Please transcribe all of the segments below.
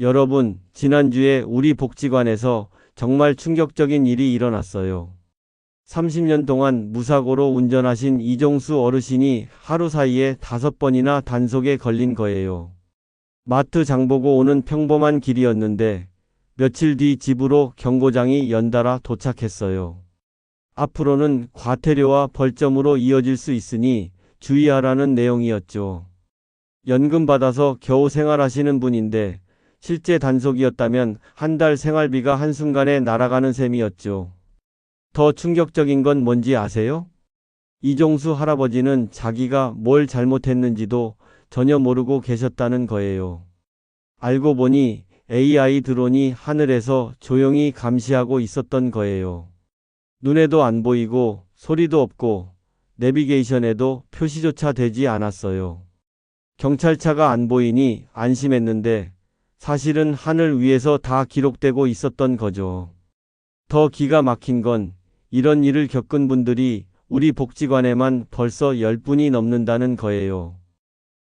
여러분, 지난주에 우리 복지관에서 정말 충격적인 일이 일어났어요. 30년 동안 무사고로 운전하신 이종수 어르신이 하루 사이에 다섯 번이나 단속에 걸린 거예요. 마트 장 보고 오는 평범한 길이었는데 며칠 뒤 집으로 경고장이 연달아 도착했어요. 앞으로는 과태료와 벌점으로 이어질 수 있으니 주의하라는 내용이었죠. 연금 받아서 겨우 생활하시는 분인데 실제 단속이었다면 한 달 생활비가 한순간에 날아가는 셈이었죠. 더 충격적인 건 뭔지 아세요? 이종수 할아버지는 자기가 뭘 잘못했는지도 전혀 모르고 계셨다는 거예요. 알고 보니 AI 드론이 하늘에서 조용히 감시하고 있었던 거예요. 눈에도 안 보이고 소리도 없고 내비게이션에도 표시조차 되지 않았어요. 경찰차가 안 보이니 안심했는데 사실은 하늘 위에서 다 기록되고 있었던 거죠. 더 기가 막힌 건 이런 일을 겪은 분들이 우리 복지관에만 벌써 10분이 넘는다는 거예요.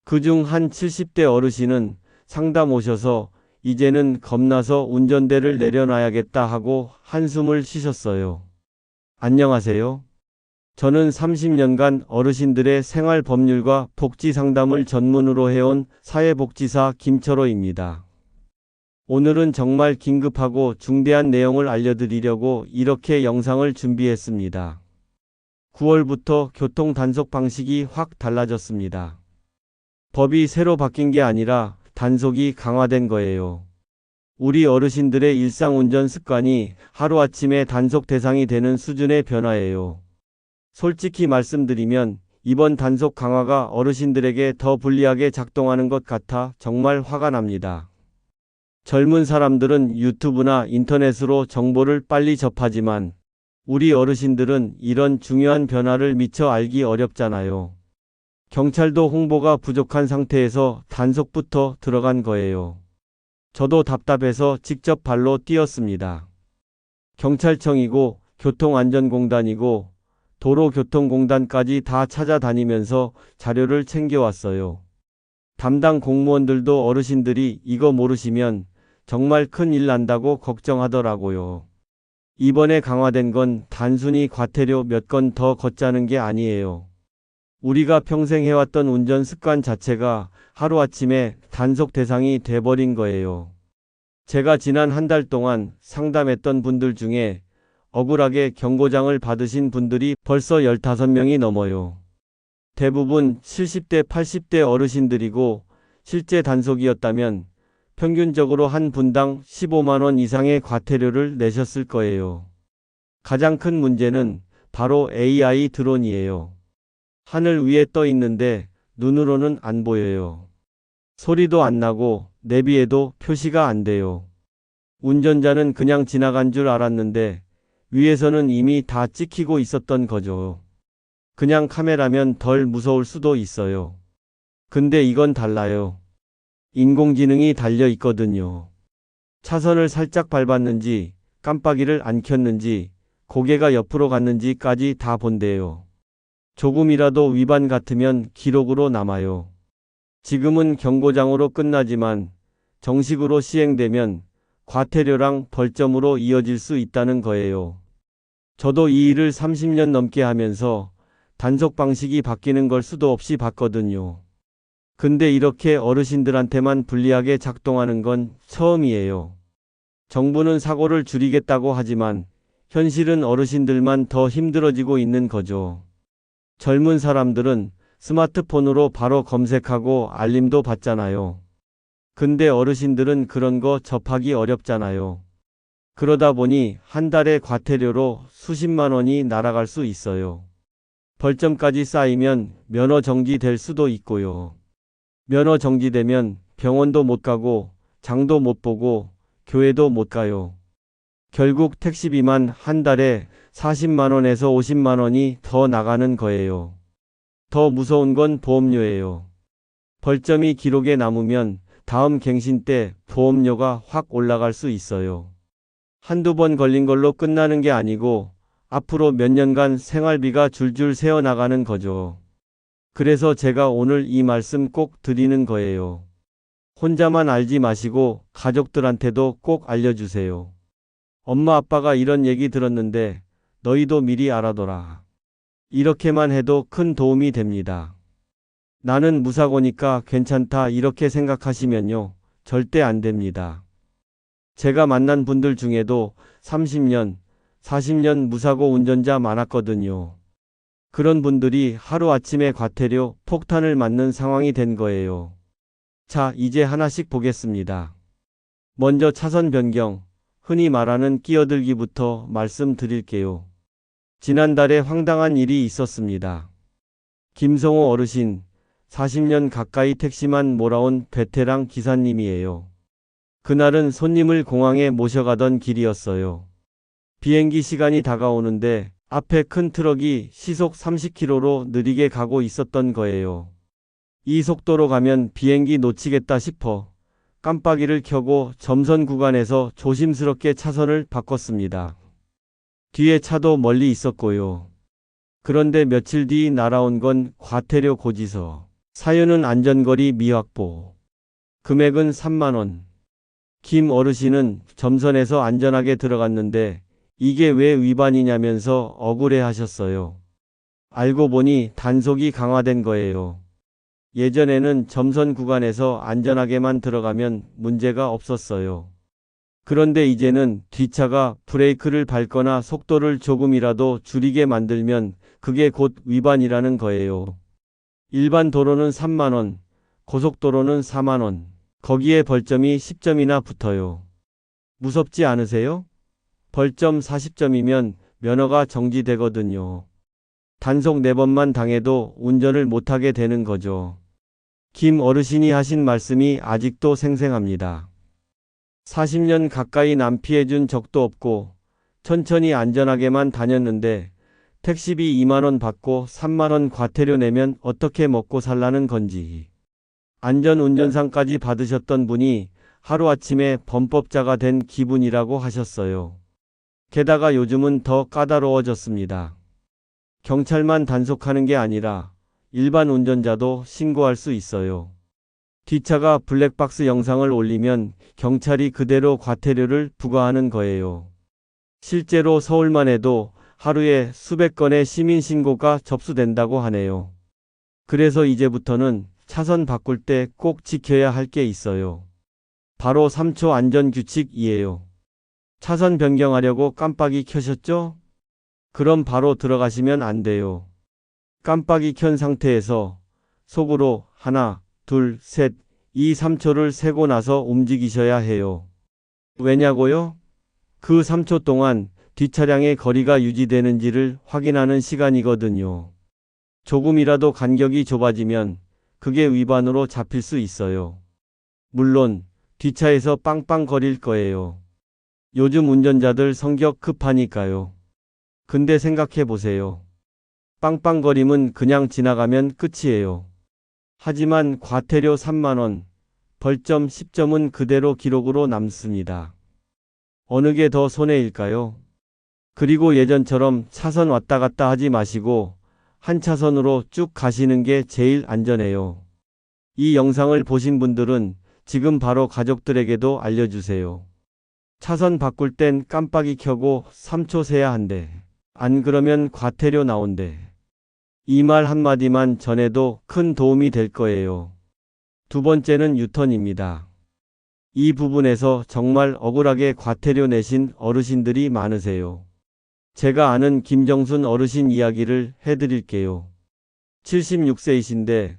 그중 한 70대 어르신은 상담 오셔서 이제는 겁나서 운전대를 내려놔야겠다 하고 한숨을 쉬셨어요. 안녕하세요. 저는 30년간 어르신들의 생활 법률과 복지 상담을 전문으로 해온 사회복지사 김철호입니다. 오늘은 정말 긴급하고 중대한 내용을 알려드리려고 이렇게 영상을 준비했습니다. 9월부터 교통 단속 방식이 확 달라졌습니다. 법이 새로 바뀐 게 아니라 단속이 강화된 거예요. 우리 어르신들의 일상 운전 습관이 하루아침에 단속 대상이 되는 수준의 변화예요. 솔직히 말씀드리면 이번 단속 강화가 어르신들에게 더 불리하게 작동하는 것 같아 정말 화가 납니다. 젊은 사람들은 유튜브나 인터넷으로 정보를 빨리 접하지만 우리 어르신들은 이런 중요한 변화를 미처 알기 어렵잖아요. 경찰도 홍보가 부족한 상태에서 단속부터 들어간 거예요. 저도 답답해서 직접 발로 뛰었습니다. 경찰청이고 교통안전공단이고 도로교통공단까지 다 찾아다니면서 자료를 챙겨왔어요. 담당 공무원들도 어르신들이 이거 모르시면 정말 큰일 난다고 걱정하더라고요. 이번에 강화된 건 단순히 과태료 몇 건 더 걷자는 게 아니에요. 우리가 평생 해왔던 운전 습관 자체가 하루아침에 단속 대상이 돼버린 거예요. 제가 지난 한 달 동안 상담했던 분들 중에 억울하게 경고장을 받으신 분들이 벌써 15명이 넘어요. 대부분 70대, 80대 어르신들이고 실제 단속이었다면 평균적으로 한 분당 15만원 이상의 과태료를 내셨을 거예요. 가장 큰 문제는 바로 AI 드론이에요. 하늘 위에 떠 있는데 눈으로는 안 보여요. 소리도 안 나고 내비에도 표시가 안 돼요. 운전자는 그냥 지나간 줄 알았는데 위에서는 이미 다 찍히고 있었던 거죠. 그냥 카메라면 덜 무서울 수도 있어요. 근데 이건 달라요. 인공지능이 달려 있거든요. 차선을 살짝 밟았는지, 깜빡이를 안 켰는지, 고개가 옆으로 갔는지까지 다 본대요. 조금이라도 위반 같으면 기록으로 남아요. 지금은 경고장으로 끝나지만 정식으로 시행되면 과태료랑 벌점으로 이어질 수 있다는 거예요. 저도 이 일을 30년 넘게 하면서 단속 방식이 바뀌는 걸 수도 없이 봤거든요. 근데 이렇게 어르신들한테만 불리하게 작동하는 건 처음이에요. 정부는 사고를 줄이겠다고 하지만 현실은 어르신들만 더 힘들어지고 있는 거죠. 젊은 사람들은 스마트폰으로 바로 검색하고 알림도 받잖아요. 근데 어르신들은 그런 거 접하기 어렵잖아요. 그러다 보니 한 달에 과태료로 수십만 원이 날아갈 수 있어요. 벌점까지 쌓이면 면허 정지될 수도 있고요. 면허 정지되면 병원도 못 가고 장도 못 보고 교회도 못 가요. 결국 택시비만 한 달에 40만 원에서 50만 원이 더 나가는 거예요. 더 무서운 건 보험료예요. 벌점이 기록에 남으면 다음 갱신 때 보험료가 확 올라갈 수 있어요. 한두 번 걸린 걸로 끝나는 게 아니고 앞으로 몇 년간 생활비가 줄줄 새어 나가는 거죠. 그래서 제가 오늘 이 말씀 꼭 드리는 거예요. 혼자만 알지 마시고 가족들한테도 꼭 알려주세요. 엄마 아빠가 이런 얘기 들었는데 너희도 미리 알아둬라. 이렇게만 해도 큰 도움이 됩니다. 나는 무사고니까 괜찮다 이렇게 생각하시면요. 절대 안 됩니다. 제가 만난 분들 중에도 30년, 40년 무사고 운전자 많았거든요. 그런 분들이 하루아침에 과태료 폭탄을 맞는 상황이 된 거예요. 자, 이제 하나씩 보겠습니다. 먼저 차선 변경, 흔히 말하는 끼어들기부터 말씀드릴게요. 지난달에 황당한 일이 있었습니다. 김성호 어르신, 40년 가까이 택시만 몰아온 베테랑 기사님이에요. 그날은 손님을 공항에 모셔가던 길이었어요. 비행기 시간이 다가오는데 앞에 큰 트럭이 시속 30km로 느리게 가고 있었던 거예요. 이 속도로 가면 비행기 놓치겠다 싶어 깜빡이를 켜고 점선 구간에서 조심스럽게 차선을 바꿨습니다. 뒤에 차도 멀리 있었고요. 그런데 며칠 뒤 날아온 건 과태료 고지서. 사유는 안전거리 미확보. 금액은 3만원. 김 어르신은 점선에서 안전하게 들어갔는데 이게 왜 위반이냐면서 억울해 하셨어요. 알고 보니 단속이 강화된 거예요. 예전에는 점선 구간에서 안전하게만 들어가면 문제가 없었어요. 그런데 이제는 뒷차가 브레이크를 밟거나 속도를 조금이라도 줄이게 만들면 그게 곧 위반이라는 거예요. 일반 도로는 3만원, 고속도로는 4만원, 거기에 벌점이 10점이나 붙어요. 무섭지 않으세요? 벌점 40점이면 면허가 정지되거든요. 단속 4번만 당해도 운전을 못하게 되는 거죠. 김 어르신이 하신 말씀이 아직도 생생합니다. 40년 가까이 남 피해준 적도 없고 천천히 안전하게만 다녔는데 택시비 2만원 받고 3만원 과태료 내면 어떻게 먹고 살라는 건지. 안전운전상까지 받으셨던 분이 하루아침에 범법자가 된 기분이라고 하셨어요. 게다가 요즘은 더 까다로워졌습니다. 경찰만 단속하는 게 아니라 일반 운전자도 신고할 수 있어요. 뒷차가 블랙박스 영상을 올리면 경찰이 그대로 과태료를 부과하는 거예요. 실제로 서울만 해도 하루에 수백 건의 시민 신고가 접수된다고 하네요. 그래서 이제부터는 차선 바꿀 때 꼭 지켜야 할 게 있어요. 바로 3초 안전 규칙이에요. 차선 변경하려고 깜빡이 켜셨죠? 그럼 바로 들어가시면 안 돼요. 깜빡이 켠 상태에서 속으로 하나, 둘, 셋, 이 3초를 세고 나서 움직이셔야 해요. 왜냐고요? 그 3초 동안 뒷차량의 거리가 유지되는지를 확인하는 시간이거든요. 조금이라도 간격이 좁아지면 그게 위반으로 잡힐 수 있어요. 물론 뒷차에서 빵빵 거릴 거예요. 요즘 운전자들 성격 급하니까요. 근데 생각해 보세요. 빵빵거림은 그냥 지나가면 끝이에요. 하지만 과태료 3만원, 벌점 10점은 그대로 기록으로 남습니다. 어느 게 더 손해일까요? 그리고 예전처럼 차선 왔다 갔다 하지 마시고 한 차선으로 쭉 가시는 게 제일 안전해요. 이 영상을 보신 분들은 지금 바로 가족들에게도 알려주세요. 차선 바꿀 땐 깜빡이 켜고 3초 세야 한대. 안 그러면 과태료 나온대. 이 말 한마디만 전해도 큰 도움이 될 거예요. 두 번째는 유턴입니다. 이 부분에서 정말 억울하게 과태료 내신 어르신들이 많으세요. 제가 아는 김정순 어르신 이야기를 해드릴게요. 76세이신데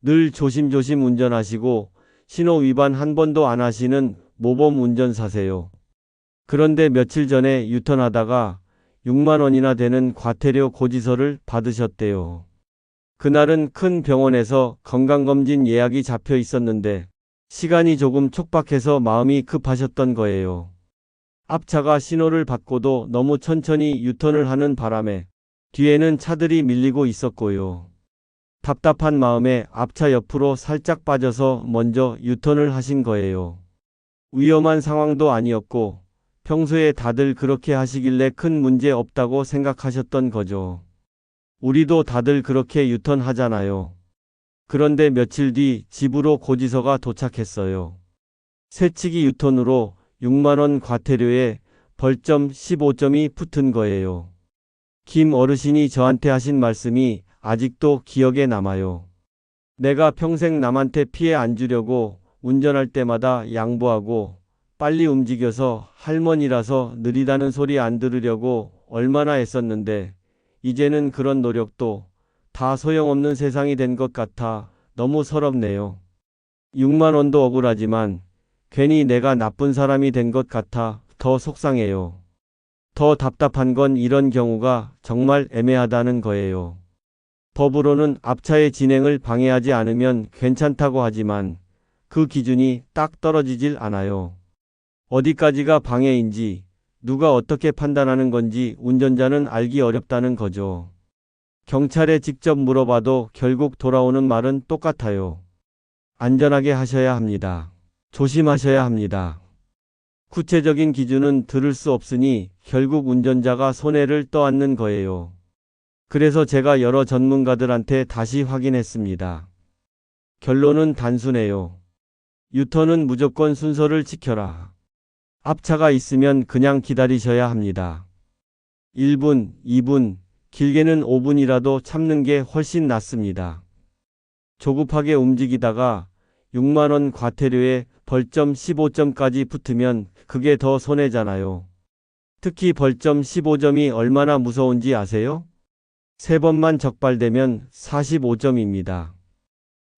늘 조심조심 운전하시고 신호 위반 한 번도 안 하시는 모범 운전사세요. 그런데 며칠 전에 유턴하다가 6만 원이나 되는 과태료 고지서를 받으셨대요. 그날은 큰 병원에서 건강검진 예약이 잡혀 있었는데 시간이 조금 촉박해서 마음이 급하셨던 거예요. 앞차가 신호를 받고도 너무 천천히 유턴을 하는 바람에 뒤에는 차들이 밀리고 있었고요. 답답한 마음에 앞차 옆으로 살짝 빠져서 먼저 유턴을 하신 거예요. 위험한 상황도 아니었고 평소에 다들 그렇게 하시길래 큰 문제 없다고 생각하셨던 거죠. 우리도 다들 그렇게 유턴하잖아요. 그런데 며칠 뒤 집으로 고지서가 도착했어요. 새치기 유턴으로 6만원 과태료에 벌점 15점이 붙은 거예요. 김 어르신이 저한테 하신 말씀이 아직도 기억에 남아요. 내가 평생 남한테 피해 안 주려고 운전할 때마다 양보하고 빨리 움직여서 할머니라서 느리다는 소리 안 들으려고 얼마나 애썼는데 이제는 그런 노력도 다 소용없는 세상이 된 것 같아 너무 서럽네요. 6만 원도 억울하지만 괜히 내가 나쁜 사람이 된 것 같아 더 속상해요. 더 답답한 건 이런 경우가 정말 애매하다는 거예요. 법으로는 앞차의 진행을 방해하지 않으면 괜찮다고 하지만 그 기준이 딱 떨어지질 않아요. 어디까지가 방해인지 누가 어떻게 판단하는 건지 운전자는 알기 어렵다는 거죠. 경찰에 직접 물어봐도 결국 돌아오는 말은 똑같아요. 안전하게 하셔야 합니다. 조심하셔야 합니다. 구체적인 기준은 들을 수 없으니 결국 운전자가 손해를 떠안는 거예요. 그래서 제가 여러 전문가들한테 다시 확인했습니다. 결론은 단순해요. 유턴은 무조건 순서를 지켜라. 앞차가 있으면 그냥 기다리셔야 합니다. 1분, 2분, 길게는 5분이라도 참는 게 훨씬 낫습니다. 조급하게 움직이다가 6만원 과태료에 벌점 15점까지 붙으면 그게 더 손해잖아요. 특히 벌점 15점이 얼마나 무서운지 아세요? 세 번만 적발되면 45점입니다.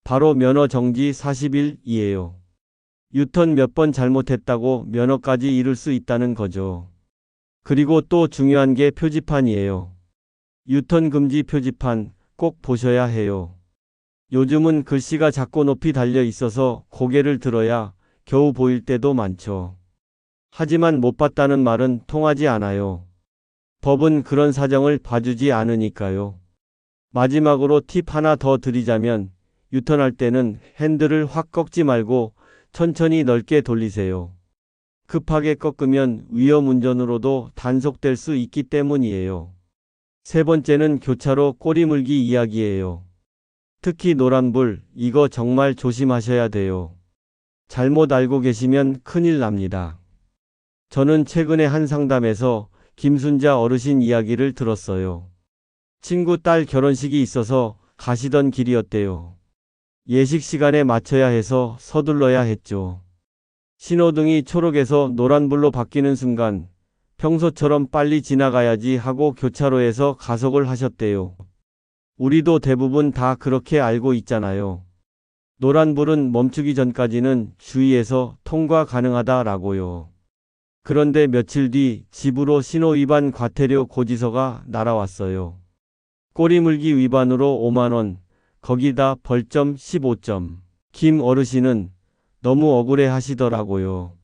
바로 면허 정지 40일이에요. 유턴 몇 번 잘못했다고 면허까지 잃을 수 있다는 거죠. 그리고 또 중요한 게 표지판이에요. 유턴 금지 표지판 꼭 보셔야 해요. 요즘은 글씨가 작고 높이 달려 있어서 고개를 들어야 겨우 보일 때도 많죠. 하지만 못 봤다는 말은 통하지 않아요. 법은 그런 사정을 봐주지 않으니까요. 마지막으로 팁 하나 더 드리자면 유턴할 때는 핸들을 확 꺾지 말고 천천히 넓게 돌리세요. 급하게 꺾으면 위험 운전으로도 단속될 수 있기 때문이에요. 세 번째는 교차로 꼬리 물기 이야기예요. 특히 노란불, 이거 정말 조심하셔야 돼요. 잘못 알고 계시면 큰일 납니다. 저는 최근에 한 상담에서 김순자 어르신 이야기를 들었어요. 친구 딸 결혼식이 있어서 가시던 길이었대요. 예식 시간에 맞춰야 해서 서둘러야 했죠. 신호등이 초록에서 노란불로 바뀌는 순간 평소처럼 빨리 지나가야지 하고 교차로에서 가속을 하셨대요. 우리도 대부분 다 그렇게 알고 있잖아요. 노란불은 멈추기 전까지는 주의해서 통과 가능하다라고요. 그런데 며칠 뒤 집으로 신호 위반 과태료 고지서가 날아왔어요. 꼬리물기 위반으로 5만원, 거기다 벌점 15점. 김 어르신은 너무 억울해 하시더라고요.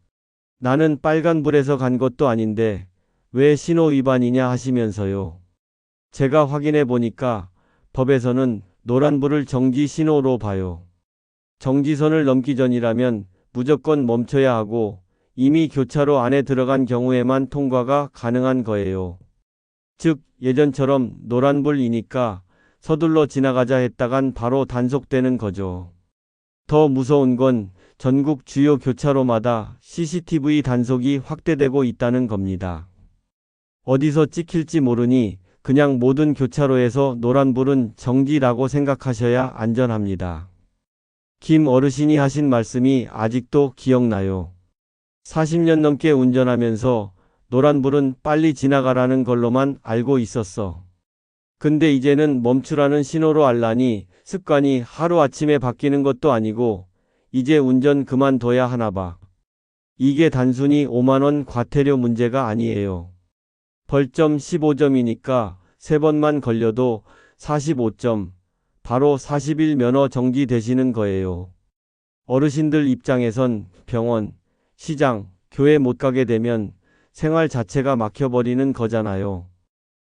나는 빨간불에서 간 것도 아닌데 왜 신호 위반이냐 하시면서요. 제가 확인해 보니까 법에서는 노란불을 정지 신호로 봐요. 정지선을 넘기 전이라면 무조건 멈춰야 하고 이미 교차로 안에 들어간 경우에만 통과가 가능한 거예요. 즉, 예전처럼 노란불이니까 서둘러 지나가자 했다간 바로 단속되는 거죠. 더 무서운 건 전국 주요 교차로마다 CCTV 단속이 확대되고 있다는 겁니다. 어디서 찍힐지 모르니 그냥 모든 교차로에서 노란불은 정지라고 생각하셔야 안전합니다. 김 어르신이 하신 말씀이 아직도 기억나요. 40년 넘게 운전하면서 노란불은 빨리 지나가라는 걸로만 알고 있었어. 근데 이제는 멈추라는 신호로 알라니 습관이 하루아침에 바뀌는 것도 아니고 이제 운전 그만둬야 하나 봐. 이게 단순히 5만원 과태료 문제가 아니에요. 벌점 15점이니까 3번만 걸려도 45점, 바로 40일 면허 정지 되시는 거예요. 어르신들 입장에선 병원, 시장, 교회 못 가게 되면 생활 자체가 막혀버리는 거잖아요.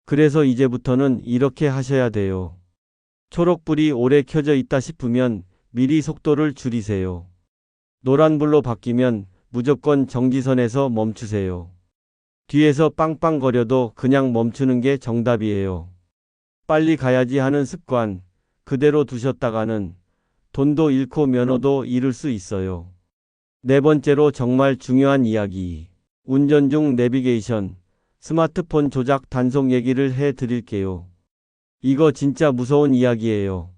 그래서 이제부터는 이렇게 하셔야 돼요. 초록불이 오래 켜져 있다 싶으면 미리 속도를 줄이세요. 노란불로 바뀌면 무조건 정지선에서 멈추세요. 뒤에서 빵빵거려도 그냥 멈추는 게 정답이에요. 빨리 가야지 하는 습관 그대로 두셨다가는 돈도 잃고 면허도 잃을 수 있어요. 네 번째로 정말 중요한 이야기. 운전 중 내비게이션, 스마트폰 조작 단속 얘기를 해 드릴게요. 이거 진짜 무서운 이야기예요.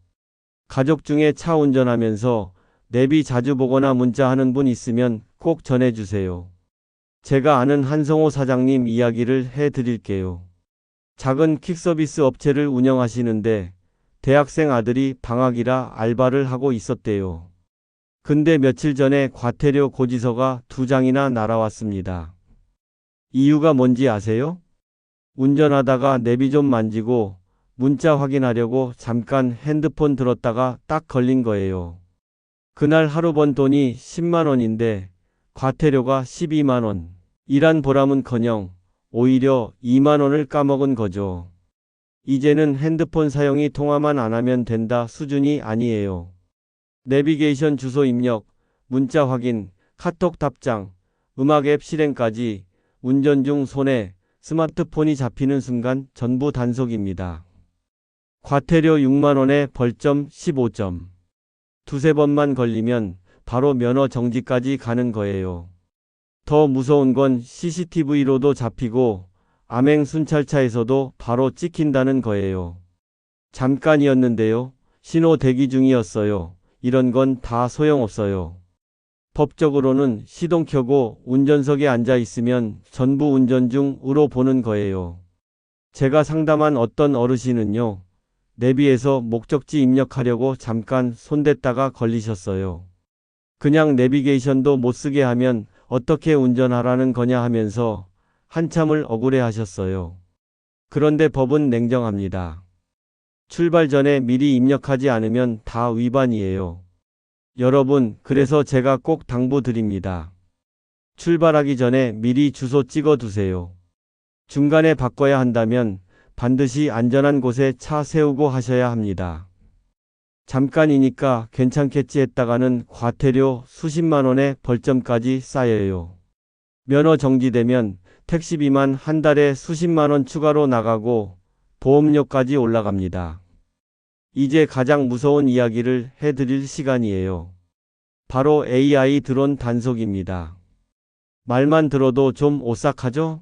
가족 중에 차 운전하면서 내비 자주 보거나 문자하는 분 있으면 꼭 전해주세요. 제가 아는 한성호 사장님 이야기를 해 드릴게요. 작은 퀵서비스 업체를 운영하시는데 대학생 아들이 방학이라 알바를 하고 있었대요. 근데 며칠 전에 과태료 고지서가 두 장이나 날아왔습니다. 이유가 뭔지 아세요? 운전하다가 내비 좀 만지고 문자 확인하려고 잠깐 핸드폰 들었다가 딱 걸린 거예요. 그날 하루 번 돈이 10만 원인데 과태료가 12만 원. 일한 보람은 커녕 오히려 2만 원을 까먹은 거죠. 이제는 핸드폰 사용이 통화만 안 하면 된다 수준이 아니에요. 내비게이션 주소 입력, 문자 확인, 카톡 답장, 음악 앱 실행까지 운전 중 손에 스마트폰이 잡히는 순간 전부 단속입니다. 과태료 6만원에 벌점 15점. 두세 번만 걸리면 바로 면허 정지까지 가는 거예요. 더 무서운 건 CCTV로도 잡히고 암행 순찰차에서도 바로 찍힌다는 거예요. 잠깐이었는데요. 신호 대기 중이었어요. 이런 건 다 소용없어요. 법적으로는 시동 켜고 운전석에 앉아 있으면 전부 운전 중으로 보는 거예요. 제가 상담한 어떤 어르신은요. 내비에서 목적지 입력하려고 잠깐 손댔다가 걸리셨어요. 그냥 내비게이션도 못 쓰게 하면 어떻게 운전하라는 거냐 하면서 한참을 억울해 하셨어요. 그런데 법은 냉정합니다. 출발 전에 미리 입력하지 않으면 다 위반이에요. 여러분, 그래서 제가 꼭 당부드립니다. 출발하기 전에 미리 주소 찍어 두세요. 중간에 바꿔야 한다면 반드시 안전한 곳에 차 세우고 하셔야 합니다. 잠깐이니까 괜찮겠지 했다가는 과태료 수십만 원의 벌점까지 쌓여요. 면허 정지되면 택시비만 한 달에 수십만 원 추가로 나가고 보험료까지 올라갑니다. 이제 가장 무서운 이야기를 해드릴 시간이에요. 바로 AI 드론 단속입니다. 말만 들어도 좀 오싹하죠?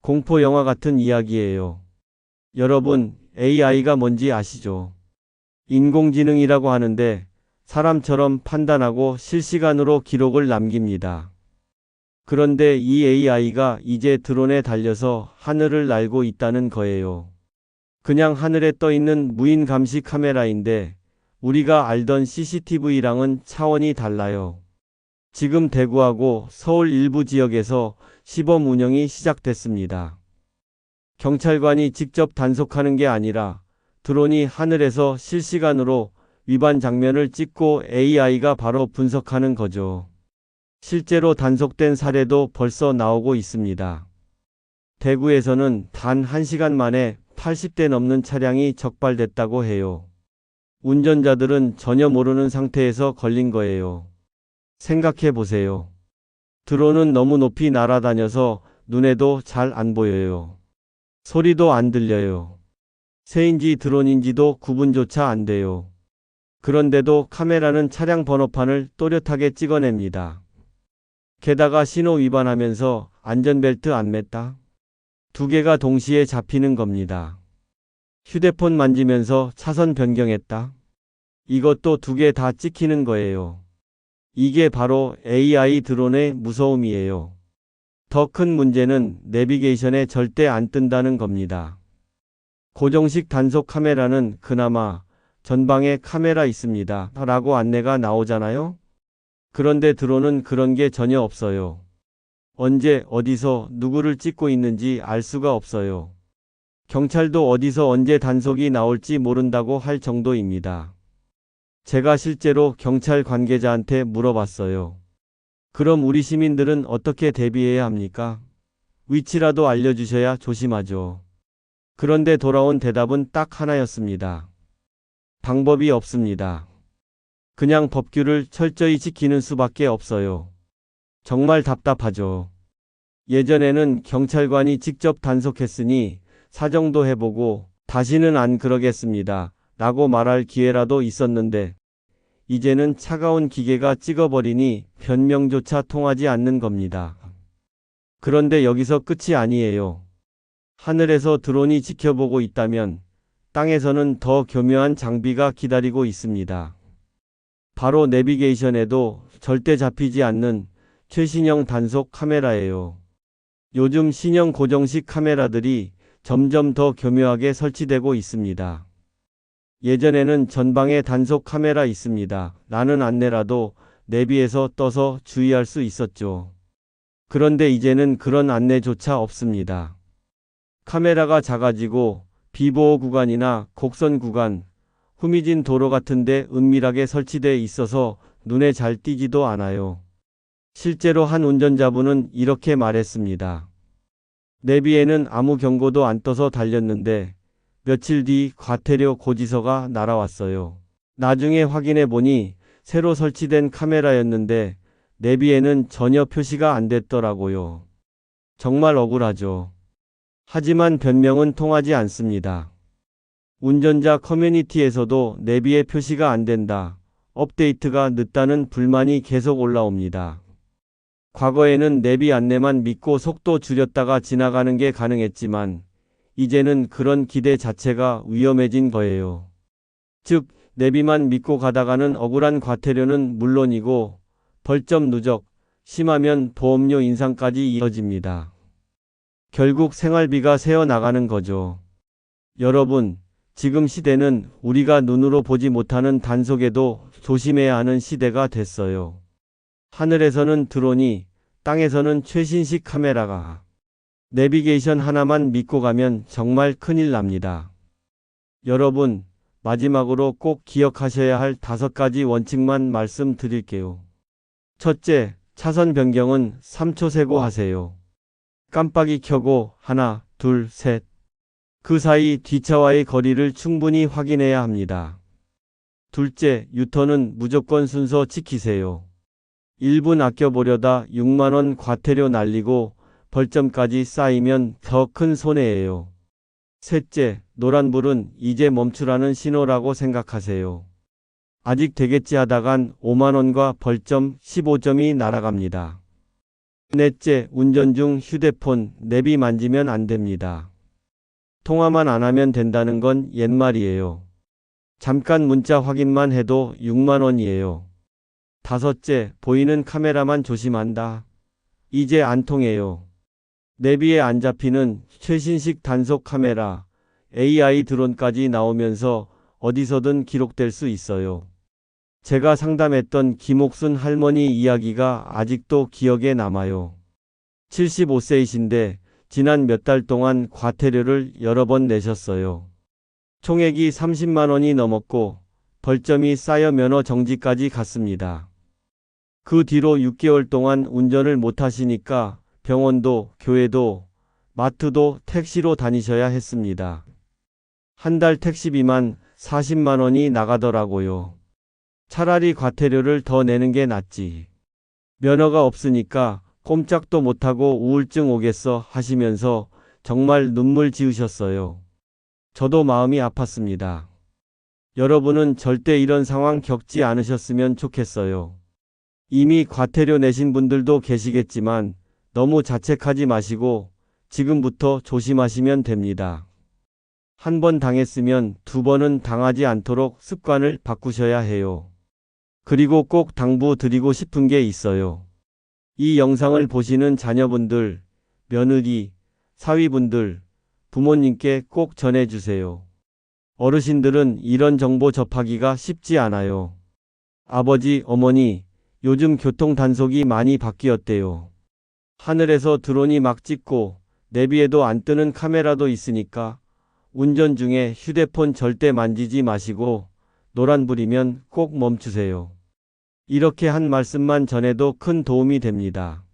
공포 영화 같은 이야기예요. 여러분, AI가 뭔지 아시죠? 인공지능이라고 하는데 사람처럼 판단하고 실시간으로 기록을 남깁니다. 그런데 이 AI가 이제 드론에 달려서 하늘을 날고 있다는 거예요. 그냥 하늘에 떠 있는 무인 감시 카메라인데 우리가 알던 CCTV랑은 차원이 달라요. 지금 대구하고 서울 일부 지역에서 시범 운영이 시작됐습니다. 경찰관이 직접 단속하는 게 아니라 드론이 하늘에서 실시간으로 위반 장면을 찍고 AI가 바로 분석하는 거죠. 실제로 단속된 사례도 벌써 나오고 있습니다. 대구에서는 단 1시간 만에 80대 넘는 차량이 적발됐다고 해요. 운전자들은 전혀 모르는 상태에서 걸린 거예요. 생각해 보세요. 드론은 너무 높이 날아다녀서 눈에도 잘 안 보여요. 소리도 안 들려요. 새인지 드론인지도 구분조차 안 돼요. 그런데도 카메라는 차량 번호판을 또렷하게 찍어냅니다. 게다가 신호 위반하면서 안전벨트 안 맸다? 두 개가 동시에 잡히는 겁니다. 휴대폰 만지면서 차선 변경했다? 이것도 두 개 다 찍히는 거예요. 이게 바로 AI 드론의 무서움이에요. 더 큰 문제는 내비게이션에 절대 안 뜬다는 겁니다. 고정식 단속 카메라는 그나마 전방에 카메라 있습니다. 라고 안내가 나오잖아요? 그런데 드론은 그런 게 전혀 없어요. 언제 어디서 누구를 찍고 있는지 알 수가 없어요. 경찰도 어디서 언제 단속이 나올지 모른다고 할 정도입니다. 제가 실제로 경찰 관계자한테 물어봤어요. 그럼 우리 시민들은 어떻게 대비해야 합니까? 위치라도 알려주셔야 조심하죠. 그런데 돌아온 대답은 딱 하나였습니다. 방법이 없습니다. 그냥 법규를 철저히 지키는 수밖에 없어요. 정말 답답하죠. 예전에는 경찰관이 직접 단속했으니 사정도 해보고 다시는 안 그러겠습니다. 라고 말할 기회라도 있었는데 이제는 차가운 기계가 찍어버리니 변명조차 통하지 않는 겁니다. 그런데 여기서 끝이 아니에요. 하늘에서 드론이 지켜보고 있다면 땅에서는 더 교묘한 장비가 기다리고 있습니다. 바로 내비게이션에도 절대 잡히지 않는 최신형 단속 카메라예요. 요즘 신형 고정식 카메라들이 점점 더 교묘하게 설치되고 있습니다. 예전에는 전방에 단속 카메라 있습니다. 라는 안내라도 내비에서 떠서 주의할 수 있었죠. 그런데 이제는 그런 안내조차 없습니다. 카메라가 작아지고 비보호 구간이나 곡선 구간, 후미진 도로 같은데 은밀하게 설치돼 있어서 눈에 잘 띄지도 않아요. 실제로 한 운전자분은 이렇게 말했습니다. 내비에는 아무 경고도 안 떠서 달렸는데 며칠 뒤 과태료 고지서가 날아왔어요. 나중에 확인해 보니 새로 설치된 카메라였는데 내비에는 전혀 표시가 안 됐더라고요. 정말 억울하죠. 하지만 변명은 통하지 않습니다. 운전자 커뮤니티에서도 내비에 표시가 안 된다. 업데이트가 늦다는 불만이 계속 올라옵니다. 과거에는 내비 안내만 믿고 속도 줄였다가 지나가는 게 가능했지만 이제는 그런 기대 자체가 위험해진 거예요. 즉, 내비만 믿고 가다가는 억울한 과태료는 물론이고 벌점 누적, 심하면 보험료 인상까지 이어집니다. 결국 생활비가 새어 나가는 거죠. 여러분, 지금 시대는 우리가 눈으로 보지 못하는 단속에도 조심해야 하는 시대가 됐어요. 하늘에서는 드론이, 땅에서는 최신식 카메라가. 내비게이션 하나만 믿고 가면 정말 큰일 납니다. 여러분, 마지막으로 꼭 기억하셔야 할 다섯 가지 원칙만 말씀드릴게요. 첫째, 차선 변경은 3초 세고 하세요. 깜빡이 켜고 하나, 둘, 셋. 그 사이 뒷차와의 거리를 충분히 확인해야 합니다. 둘째, 유턴은 무조건 순서 지키세요. 1분 아껴보려다 6만원 과태료 날리고 벌점까지 쌓이면 더 큰 손해예요. 셋째, 노란불은 이제 멈추라는 신호라고 생각하세요. 아직 되겠지 하다간 5만원과 벌점 15점이 날아갑니다. 넷째, 운전 중 휴대폰, 내비 만지면 안 됩니다. 통화만 안 하면 된다는 건 옛말이에요. 잠깐 문자 확인만 해도 6만원이에요. 다섯째, 보이는 카메라만 조심한다. 이제 안 통해요. 내비에 안 잡히는 최신식 단속 카메라, AI 드론까지 나오면서 어디서든 기록될 수 있어요. 제가 상담했던 김옥순 할머니 이야기가 아직도 기억에 남아요. 75세이신데 지난 몇 달 동안 과태료를 여러 번 내셨어요. 총액이 30만 원이 넘었고 벌점이 쌓여 면허 정지까지 갔습니다. 그 뒤로 6개월 동안 운전을 못 하시니까 병원도 교회도 마트도 택시로 다니셔야 했습니다. 한 달 택시비만 40만 원이 나가더라고요. 차라리 과태료를 더 내는 게 낫지. 면허가 없으니까 꼼짝도 못하고 우울증 오겠어 하시면서 정말 눈물 지으셨어요. 저도 마음이 아팠습니다. 여러분은 절대 이런 상황 겪지 않으셨으면 좋겠어요. 이미 과태료 내신 분들도 계시겠지만 너무 자책하지 마시고 지금부터 조심하시면 됩니다. 한 번 당했으면 두 번은 당하지 않도록 습관을 바꾸셔야 해요. 그리고 꼭 당부 드리고 싶은 게 있어요. 이 영상을 보시는 자녀분들, 며느리, 사위분들, 부모님께 꼭 전해주세요. 어르신들은 이런 정보 접하기가 쉽지 않아요. 아버지, 어머니, 요즘 교통 단속이 많이 바뀌었대요. 하늘에서 드론이 막 찍고 내비에도 안 뜨는 카메라도 있으니까 운전 중에 휴대폰 절대 만지지 마시고 노란불이면 꼭 멈추세요. 이렇게 한 말씀만 전해도 큰 도움이 됩니다.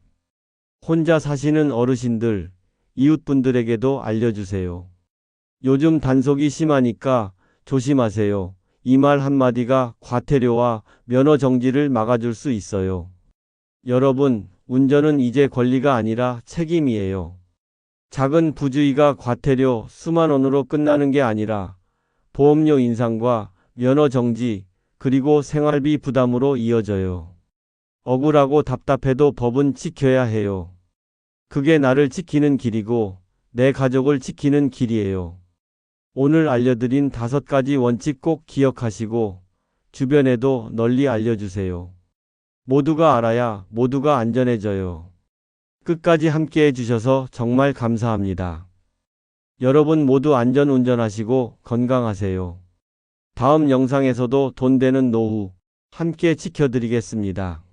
혼자 사시는 어르신들, 이웃분들에게도 알려주세요. 요즘 단속이 심하니까 조심하세요. 이 말 한마디가 과태료와 면허 정지를 막아줄 수 있어요. 여러분, 운전은 이제 권리가 아니라 책임이에요. 작은 부주의가 과태료 수만 원으로 끝나는 게 아니라 보험료 인상과 면허 정지, 그리고 생활비 부담으로 이어져요. 억울하고 답답해도 법은 지켜야 해요. 그게 나를 지키는 길이고 내 가족을 지키는 길이에요. 오늘 알려드린 다섯 가지 원칙 꼭 기억하시고 주변에도 널리 알려주세요. 모두가 알아야 모두가 안전해져요. 끝까지 함께 해주셔서 정말 감사합니다. 여러분 모두 안전 운전하시고 건강하세요. 다음 영상에서도 돈 되는 노후 함께 지켜드리겠습니다.